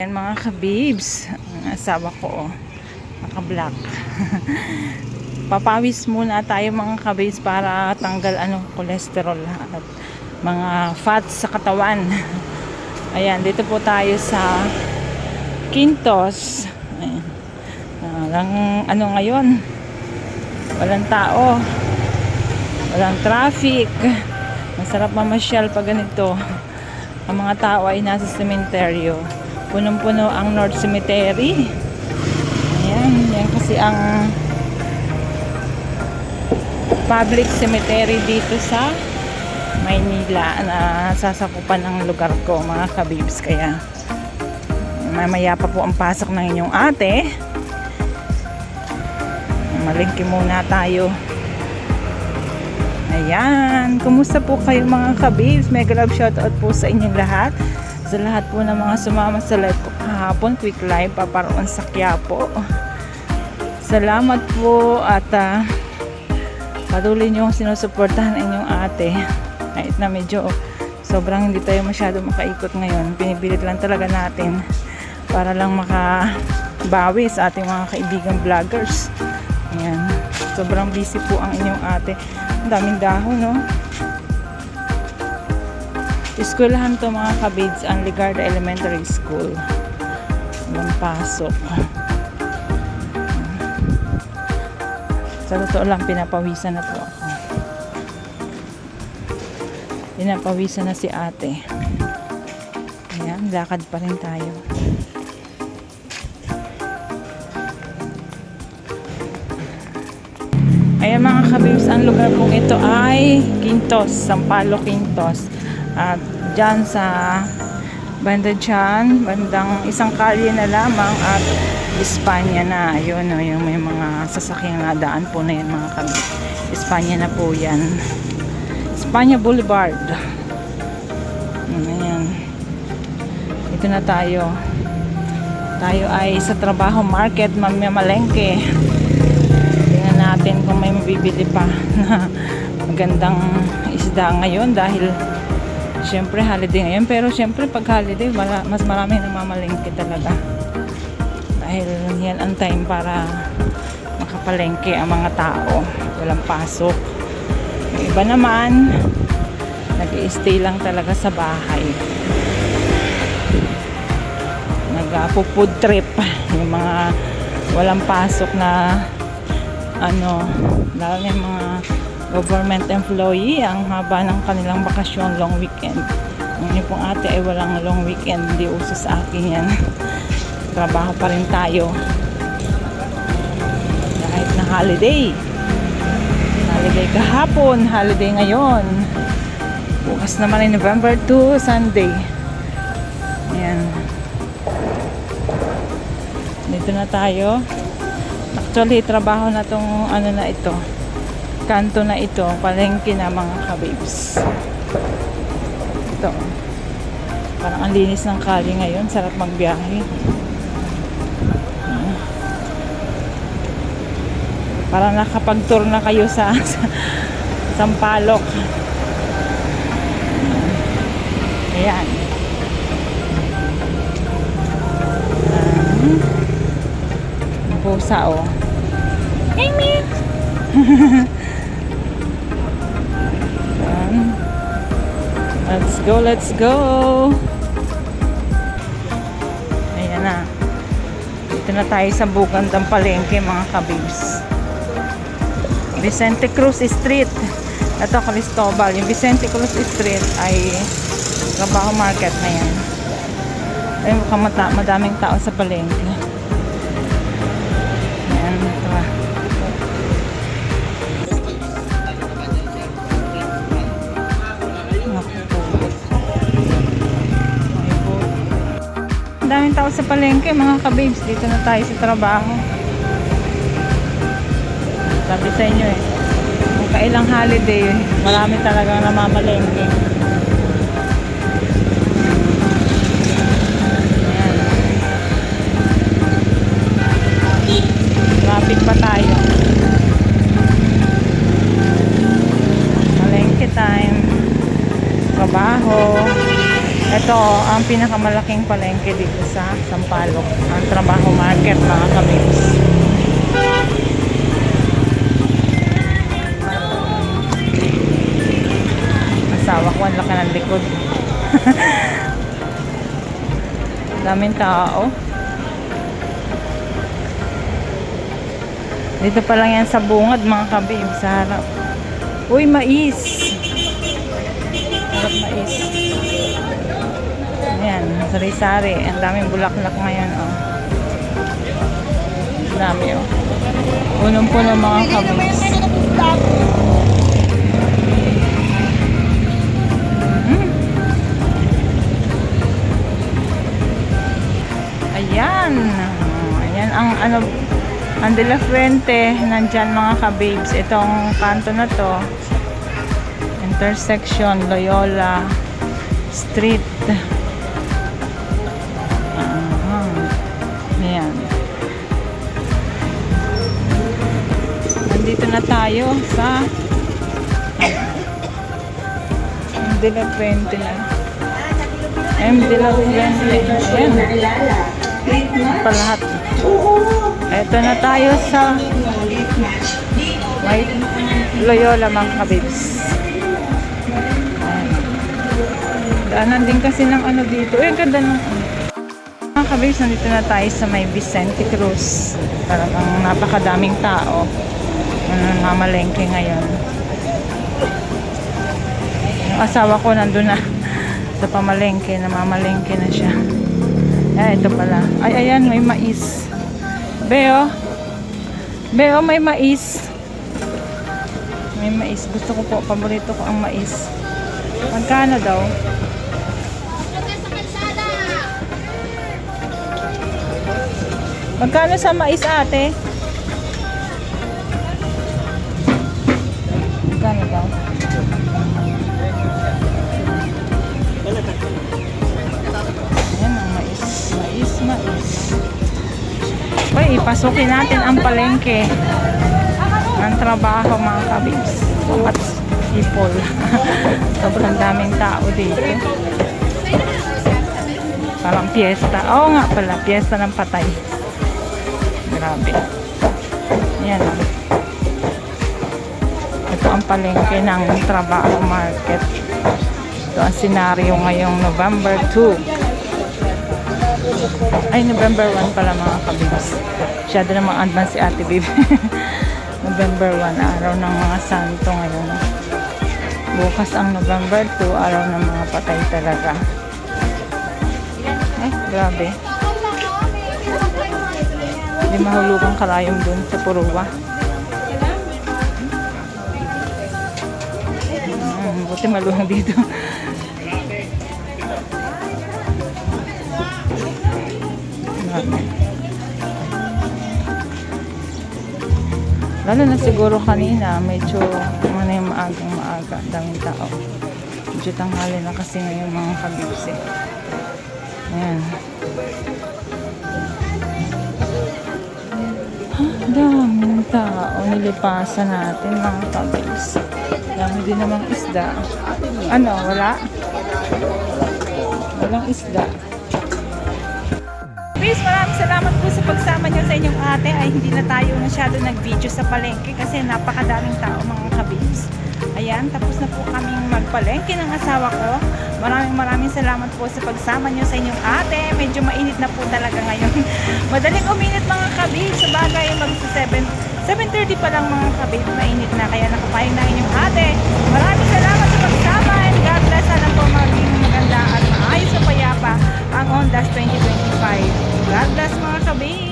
Yan mga kabibs, ang asawa ko, oh, naka-black. Papawis muna tayo mga kabibs para tanggal ano, cholesterol at mga fats sa katawan. Ayan, dito po tayo sa Quintos. Ayan. Walang ano ngayon, walang tao, walang traffic. Masarap mamasyal pag ganito. Ang mga tao ay nasa sementeryo. Punong-puno ang North Cemetery. Ayan, yan kasi ang public cemetery dito sa Maynila na sasakupan ng lugar ko mga kabibs. Kaya mamaya pa po ang pasok ng inyong ate. Malingki muna tayo. Ayan, kumusta po kayo mga kabibs? Mega love shoutout po sa inyong lahat. Sa lahat po ng mga sumama sa live po kahapon, quick live paparoon sa Quiapo. Salamat po at ah, patuloy nyo sinusuportahan ang inyong ate. Kahit na medyo sobrang hindi tayo masyado makaikot ngayon. Pinipilit lang talaga natin para lang makabawi sa ating mga kaibigan vloggers. Ayan. Sobrang busy po ang inyong ate. Ang daming dahon, no? Eskwelahan to mga kabids ang Ligarda Elementary School. Walang pasok. Sa totoo lang, pinapawisan na po ako. Pinapawisan na si ate. Ayan, lakad pa rin tayo. Ayan mga kabibs, ang lugar pong ito ay Quintos, Sampalo Quintos. At dyan sa banda dyan, bandang isang kalye na lamang at Espanya na. Ayun, no, yung may mga sasakyang nadaan po na yan mga kabibs. Espanya na po yan. Espanya Boulevard. Ayan. Ito na tayo. Tayo ay sa trabaho market, mamamalengke. Tingnan natin kung may mabibili pa na magandang isda ngayon dahil syempre holiday ngayon. Pero syempre pag holiday, mara- mas marami namamalengke talaga. Dahil yan ang time para makapalengke ang mga tao. Walang pasok. Yung iba naman, nag stay lang talaga sa bahay. Nag-food trip. Yung mga walang pasok na ano, lalo yung mga government employee, ang haba ng kanilang bakasyon, long weekend. Ang inyo pong ate ay walang long weekend, hindi uso sa akin yan. Trabaho pa rin tayo. Kahit na holiday. Holiday kahapon, holiday ngayon. Bukas naman ay November 2, Sunday. Ayan. Dito na tayo. Actually, trabaho na tong ano na ito. Kanto na ito. Palengke na mga kabibs. Ito. Parang ang linis ng kali ngayon. Sarap magbiyahe. Parang nakapag-tour na kayo sa, sa Sampalok. Ayan. Ang pusa, oh. Amy! Ayan. Let's go, let's go! Ayan na. Dito na tayo sa Bugandang Palengke, mga kabibs. Vicente Cruz Street. Ito, Cristobal. Yung Vicente Cruz Street ay trabaho market na yan. Ay, mukhang madaming tao sa palengke. Daming tao sa palengke, mga kababes. Dito na tayo sa trabaho. Sabi sa inyo eh. Kung kailang holiday, marami talagang namamalengke. Ayan. Traffic pa tayo. Palengke time. Trabaho. Ito Ito ang pinakamalaking palengke dito sa Sampaloc. Ang trabaho market mga kabibs. Asawa ko, ang laki ng likod. Daming tao. Dito pa lang yan sa bungad mga kabib sa harap. Uy, mais. Harap mais. Sari-sari. Ang daming bulaklak ngayon, oh. Ang dami, oh. Punong-puno mga kabibs. Hmm. Ayan. Ayan ang ano ang De La Fuente, nandyan mga kababes. Itong kanto na to, intersection Loyola Street. Tayo sa De La Fuente na. M. De La Fuente. Ayan. Pa lahat. Ito na tayo sa may Loyola mga kabibs. Daanan din kasi ng ano dito. Eh, ang ganda ng ano. Mga kabibs, nandito na tayo sa may Vicente Cruz. Talagang napakadaming tao. Mamalengke ngayon. Yung asawa ko nandun na sa pamalengke. Namamalengke na siya. Ay, ito pala. Ay, ayan, may mais. Beo. Beo, may mais. May mais. Gusto ko po, paborito ko ang mais. Magkano daw? Magkano sa mais, ate? Uy, ipasukin natin ang palengke ng trabaho mga kabibs. At people. Sobrang daming tao dito. Parang piyesta. Oo nga pala, piyesta ng patay. Grabe. Yan. oh. Ito ang palengke ng trabaho market. Ito ang senaryo ngayong November 2. Ay, November 1 pala mga kabibs. Masyado namang advance si Ate Bib. November 1, araw ng mga santo ngayon. Bukas ang November 2, araw ng mga patay talaga. Ay, grabe. Hindi mahulugang karayom dun sa Puruwa. Hmm, buti maluwang dito. Lalo na siguro kanina, medyo ano yung maagang maaga, daming tao. Medyo tanghali na kasi ngayon mga kabibsi. Ayan. Ha, daming tao. Nilipasan natin mga kabibs. Dami din namang isda. Ano, wala? Walang isda. Please, maraming salamat po sa pagsama niyo sa inyong ate. Ay, hindi na tayo masyado nag-video sa palengke kasi napakadaming tao mga kabibs. Ayan, tapos na po kaming magpalengke ng asawa ko. Maraming maraming salamat po sa pagsama niyo sa inyong ate. Medyo mainit na po talaga ngayon. Madaling uminit mga kabibs. Sa bagay, mag 7 7.30 pa lang mga kabibs. Mainit na kaya nakapayang na inyong ate. Maraming salamat sa pagsama and God bless. Sana po maging maganda at maayos na payapa ang Ondas 2025. God bless mga kabibs.